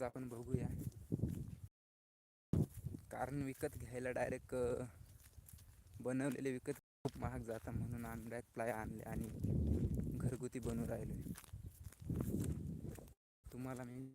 आज आपण बघूया. कारण विकत घ्यायला डायरेक्ट बनवलेले विकत खूप महाग जातात म्हणून आम्ही डायरेक्ट प्लाय आणले आणि घरगुती बनवून राहिले. तुम्हाला मी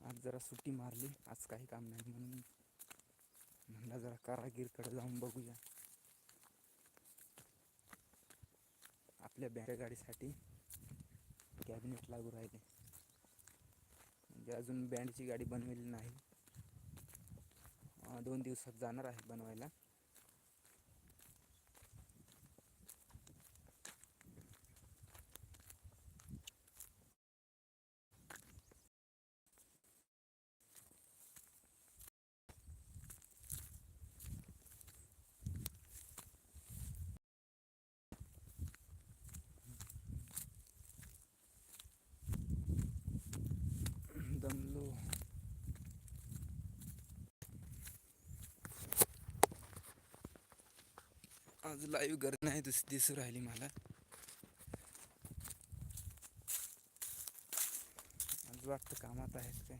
आज जरा सुट्टी मारली. आज काही काम नाही म्हणून म्हणलं जरा कारागीरकडे जाऊन बघूया. आपल्या बॅग गाडीसाठी कॅबिनेट लागू राहिले. म्हणजे अजून बँडची गाडी बनवलेली नाही. दोन दिवसात जाणार आहे बनवायला. आज लाईव्ह गर्दी नाही दिस दिसू राहिली मला. आज वाटतं कामात आहेत काय.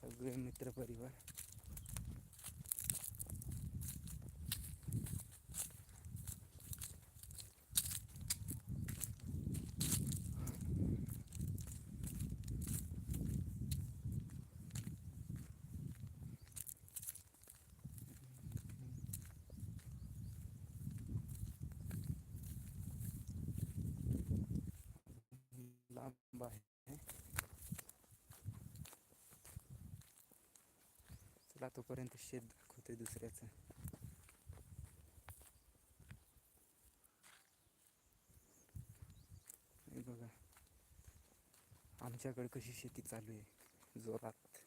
सगळे मित्र परिवार आहे चला तोपर्यंत शेत दाखवते दुसऱ्याचं. हे बघा. आमच्याकडे कशी शेती चालू आहे? जोरात.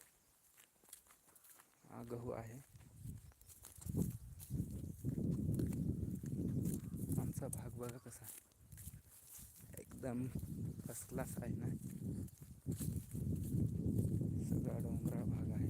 हा गहू आहे. आमचा भाग बघा कसा. एकदम फर्स्ट क्लास आहे ना. सगळा डोंगराळ भाग आहे.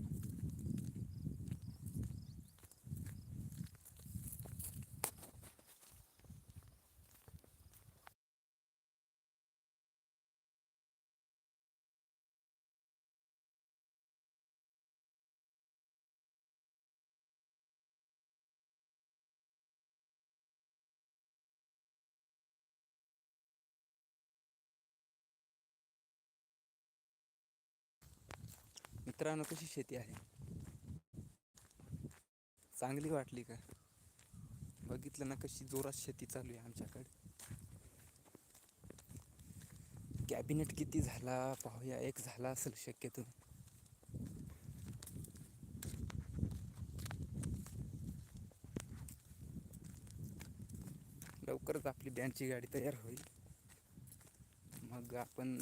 मित्रांनो कशी शेती आहे? चांगली वाटली का? बघितलं ना कशी जोरात शेती चालू आहे आमच्याकडे. कॅबिनेट किती झाला पाहूया एक झाला असेल शक्यतो. लवकरच आपली बँडची गाडी तयार होईल. मग आपण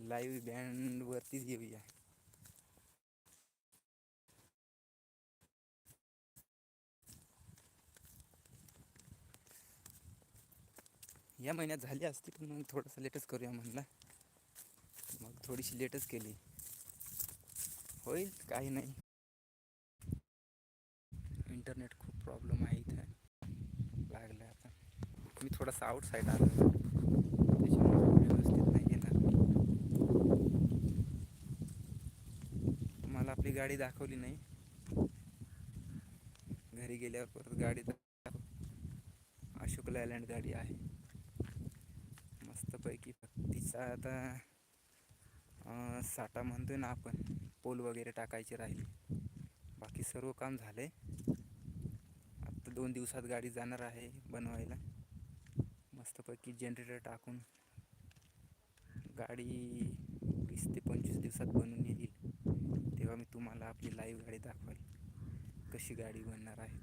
लाईव्ह बँडवरतीच येऊया. या महिन्यात झाली असती पण मग थोडंसं लेटच करूया म्हणलं. मग थोडीशी लेटच केली. होईल काही नाही. इंटरनेट खूप प्रॉब्लेम आहे इथं. लागलं आता. मी थोडासा आउटसाईड आलो. त्याच्यामुळे व्यवस्थित नाही येणार. तुम्हाला आपली गाडी दाखवली नाही. घरी गेल्यावर परत गाडी दाखव. अशोक लायलँड गाडी आहे. मस्तपैकी तिचा आता साठा म्हणतो ना आपण पोल वगैरे टाकायचे राहिली. बाकी सर्व काम झालंय. आता दोन दिवसात गाडी जाणार आहे बनवायला. मस्तपैकी जनरेटर टाकून गाडी वीस ते पंचवीस दिवसात बनून येईल. तेव्हा मी तुम्हाला आपली लाईव्ह गाडी दाखवाल. कशी गाडी बनणार आहे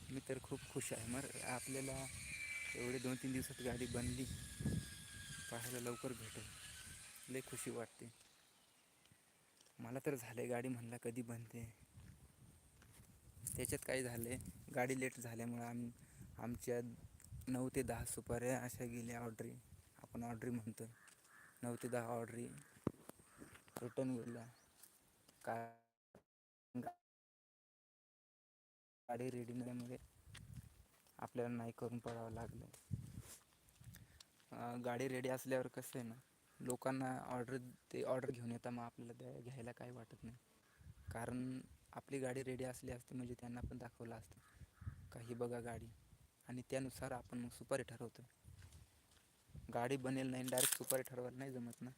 ती मी तर खूप खुश आहे. मर आपल्याला एवढे दोन तीन दिवसात गाडी बनली. पाहायला लवकर भेटेल. लय खुशी वाटते. मला तर झालं आहे गाडी म्हणला कधी बनते. त्याच्यात काय झालं आहे गाडी लेट झाल्यामुळं आम आमच्या नऊ ते दहा सुपाऱ्या अशा गेल्या ऑर्डरी. आपण ऑर्डरी म्हणतो. नऊ ते दहा ऑर्डरी रिटर्न गेल्या का गाडी रेडी नसल्यामुळे आपल्याला नाही करून पडावं लागलं गाडी रेडी असल्यावर कसं आहे ना लोकांना ऑर्डर ते ऑर्डर घेऊन येतात मग आपल्याला द्या घ्यायला काही वाटत नाही. कारण आपली गाडी रेडी असली असते म्हणजे त्यांना पण दाखवलं असतं. काही बघा गाडी. आणि त्यानुसार आपण मग सुपारी ठरवतो. गाडी बनेल नाही डायरेक्ट सुपारी ठरवायला नाही जमत ना.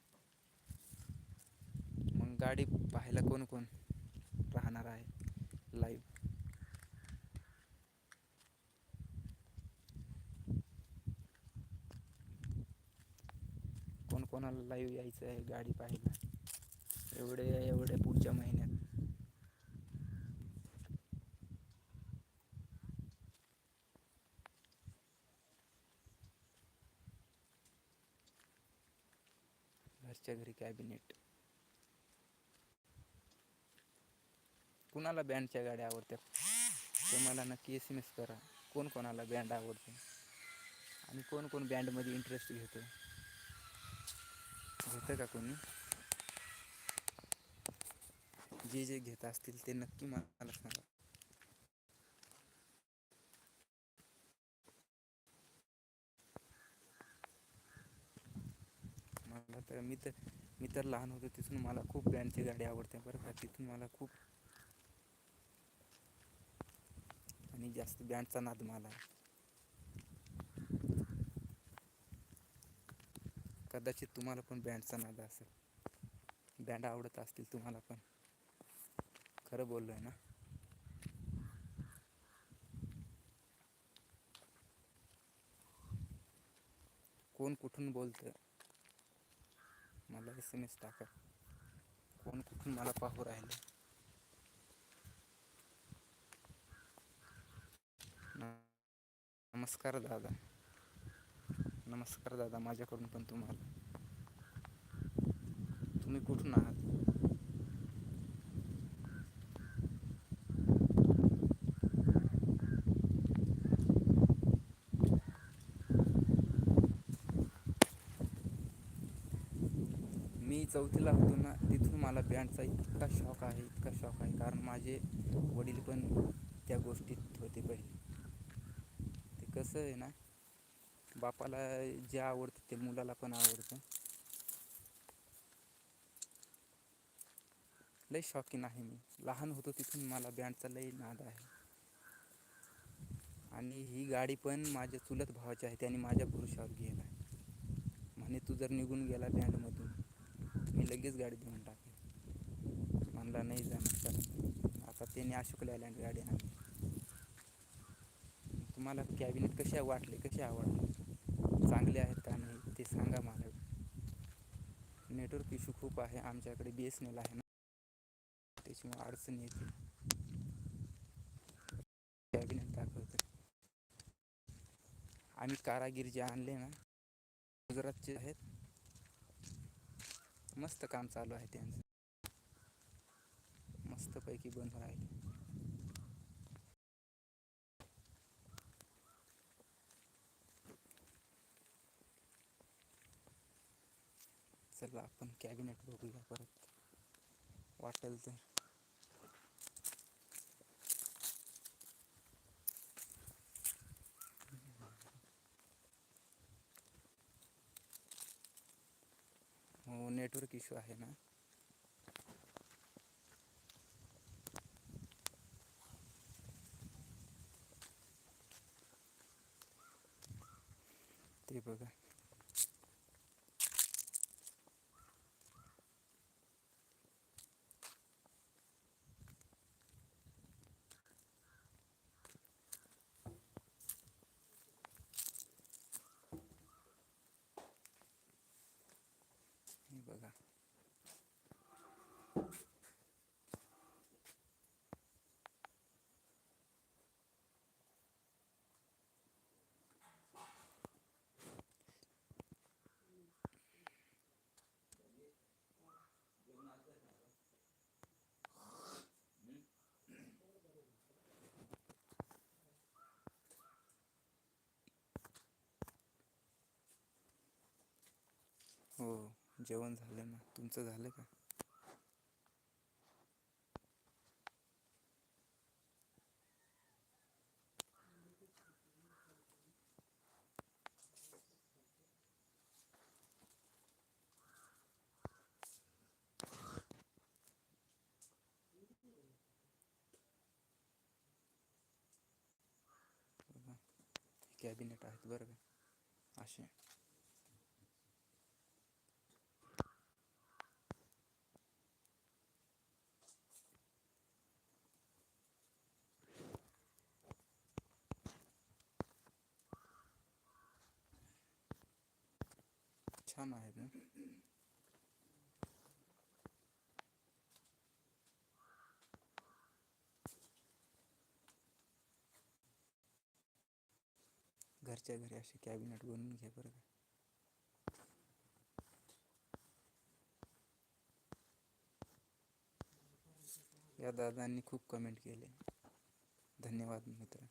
मग गाडी पाहायला कोण कोण राहणार आहे? लाईव्ह कोणाला लाईव्ह यायचं आहे गाडी पाहायला? एवढे एवढे पुढच्या महिन्यात. घरच्या घरी कॅबिनेट कुणाला बँडच्या गाड्या आवडत्या? ते मला नक्की एस एम एस करा. कोण कोणाला बँड आवडते? आणि कोण कोण बँडमध्ये इंटरेस्ट घेतो घेतं का कोणी? जे जे घेत असतील ते नक्की मला सांगा. मला तर मी तर मी तर लहान होतो तिथून मला खूप बँडची गाडी आवडते बरं का. तिथून मला खूप आणि जास्त बँडचा नाद मला. कदाचित तुम्हाला पण बँडचा नादा असेल. बँड आवडत असतील तुम्हाला पण. खरं बोललो आहे ना? कोण कुठून बोलतं मला एस एम एस टाका. कोण कुठून मला पाहू राहिलं? नमस्कार दादा. नमस्कार दादा माझ्याकडून पण तुम्हाला. तुम्ही कुठून आहात? मी चौथीला होतो ना तिथून मला बँडचा इतका शौक आहे इतका शौक आहे. कारण माझे वडील पण त्या गोष्टीत होते पहिले. ते कसं आहे ना बापाला जे आवडतं ते मुलाला पण आवडतं. लय शौकीन आहे मी. लहान होतो तिथून मला बँडचा लय नाद आहे. आणि ही गाडी पण माझ्या चुलत भावाची आहे त्याने माझ्या पुरुषावर गेला म्हणे तू जर निघून गेला बँडमधून मी लगेच गाडी देऊन टाकेल म्हणला नाही जाणार तर आता त्याने अशोक लँड गाडी आणली. तुम्हाला कॅबिनेट कसे वाटले कसे आवडले? चांगले आहेत का नाही ते सांगा मला. नेटवर्क इशू खूप आहे आमच्याकडे बी एस एन एल आहे ना. त्याच्यामुळे अडचण येते. कॅबिनेट दाखवते. आम्ही कारागीर जे आणले ना गुजरातचे आहेत. मस्त काम चालू आहे त्यांचं. मस्तपैकी बंद राहिले. चला आपण कॅबिनेट बघूया परत। वाटेल तर हो? नेटवर्क इश्यू आहे ना? ते बघा. हो जेवण झालं ना. तुमचं झालं का? कॅबिनेट आहेत बरं का. असे. छान आहेत ना घरच्या घरी असे कॅबिनेट बनवून या दादांनी खूप कमेंट केले धन्यवाद मित्र।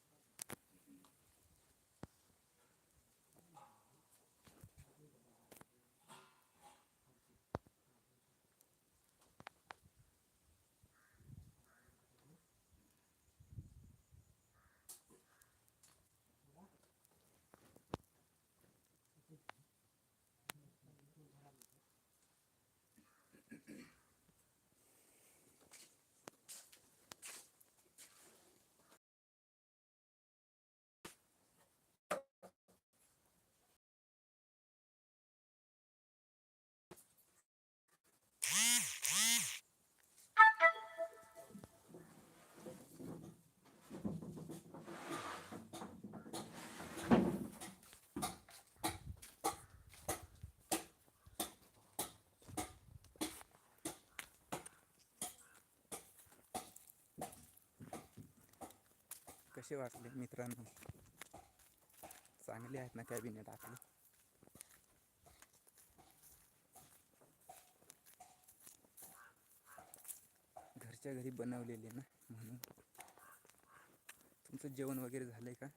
कसे वाटले मित्रांनो? चांगले आहेत ना कॅबिनेट आपले? घरच्या घरी बनवलेले ना म्हणून. तुमचं जेवण वगैरे झालंय का?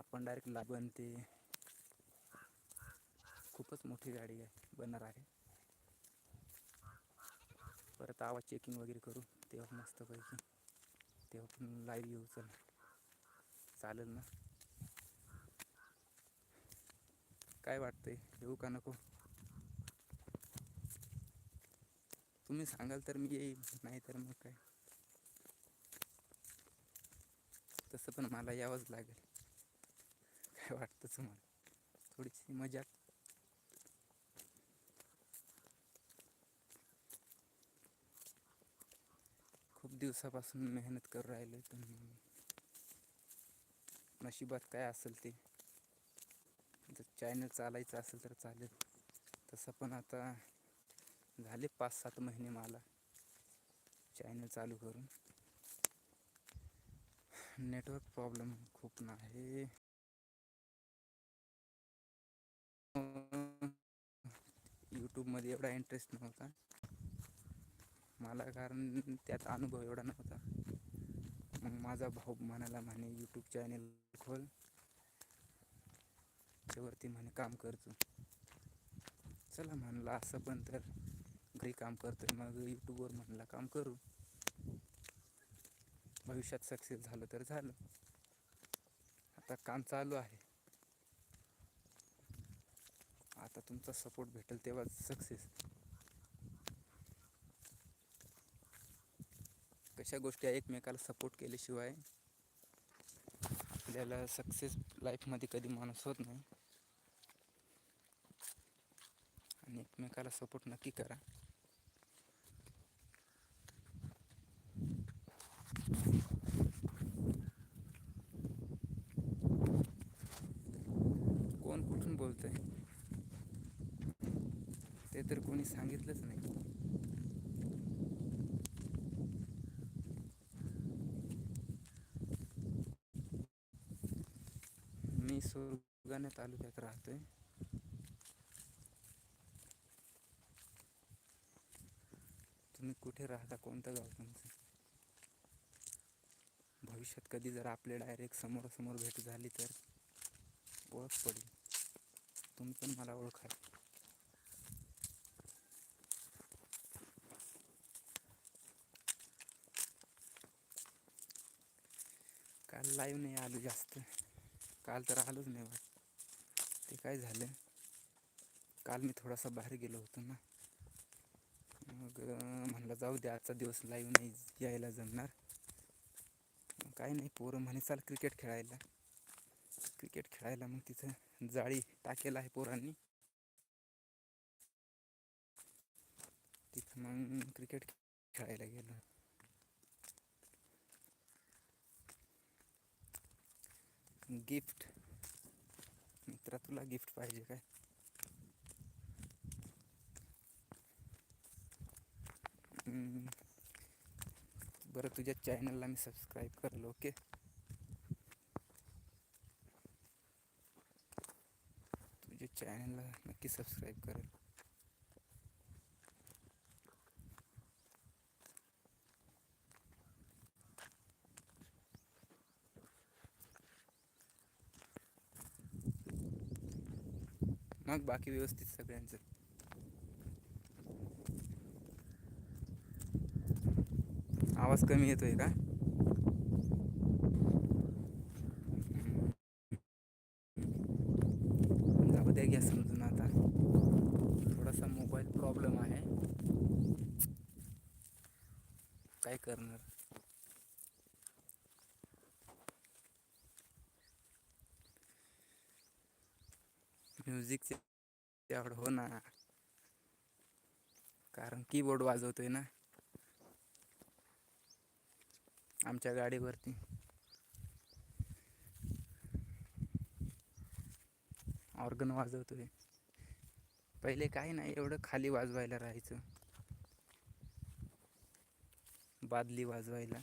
आपण डायरेक्ट लागण ते खूपच मोठी गाडी आहे बनणार आहे. परत आवाज चेकिंग वगैरे करू तेव्हा मस्तपैकी तेव्हा पण लाईव्ह येऊ चल. चालेल ना? काय वाटतंय? येऊ का नको? तुम्ही सांगाल तर मी येईल नाही तर मग काय? तसं पण मला यावंच लागेल. काय वाटतं तुम्हाला? थोडीशी मजाक खूप दिवसापासून मेहनत करू राहिलो पण नशिबात काय असेल ते? जर चॅनल चालायचं असेल तर चालेल. तसं पण आता झाले पाच सात महिने मला चॅनल चालू करून. नेटवर्क प्रॉब्लेम खूप नाही यूट्यूबमध्ये एवढा इंटरेस्ट नव्हता. मला कारण त्यात अनुभव एवढा नव्हता. मग माझा भाऊ म्हणाला म्हणे यूट्यूब चॅनेल खोल. त्यावरती म्हणे काम करतो चला म्हणलं असं पण तर. घरी काम करतोय मग यूट्यूबवर म्हणला काम करू. भविष्यात सक्सेस झालं तर झालं. आता काम चालू आहे. आता तुमचा सपोर्ट भेटेल तेव्हाच सक्सेस कशा गोष्टी एकमेकाला सपोर्ट केल्याशिवाय आपल्याला सक्सेस लाईफमध्ये कधी माणूस होत नाही. आणि एकमेकाला सपोर्ट नक्की करा. कोण कुठून बोलतंय? ते तर कोणी सांगितलंच नाही मी बुलढाणा तालुक्यात राहतोय. तुम्ही कुठे राहता? कोणतं गाव तुमचं? भविष्यात कधी जर आपले डायरेक्ट समोरासमोर भेट झाली तर ओळख पडेल. तुम्ही पण मला ओळखाल. काल लाईव्ह नाही आलो जास्त. काल तर आलोच नाही वाटत. ते काय झालं? काल मी थोडासा बाहेर गेलो होतो ना. मग म्हणलं जाऊ दे आजचा दिवस लाईव्ह नाही यायला जमणार. काय नाही पोरं म्हणे चाल क्रिकेट खेळायला. क्रिकेट खेळायला मग तिथं जाळी टाकेला आहे पोरांनी. तिथं मग क्रिकेट खेळायला गेलो. गिफ्ट मित्रा, तुला गिफ्ट पाहिजे काय? बर बरं, तुझ्या चॅनलला मी सबस्क्राईब लो ओके तुझ्या चॅनलला नक्की सब्सक्राइब करेल. मग बाकी व्यवस्थित सगळ्यांचं. आवाज कमी येतोय का जाऊ द्या घ्या समजून आता थोडासा मोबाईल प्रॉब्लेम आहे काय करणार म्युझिकचे आवड हो ना. कारण कीबोर्ड वाजवतोय ना. आमच्या गाडीवरती. ऑर्गन वाजवतोय. पहिले काही नाही एवढं खाली वाजवायला राहायचं. बादली वाजवायला.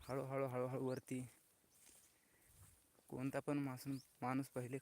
हळूहळू हळूहळू वरती. कोणता पण माणूस माणूस पहिले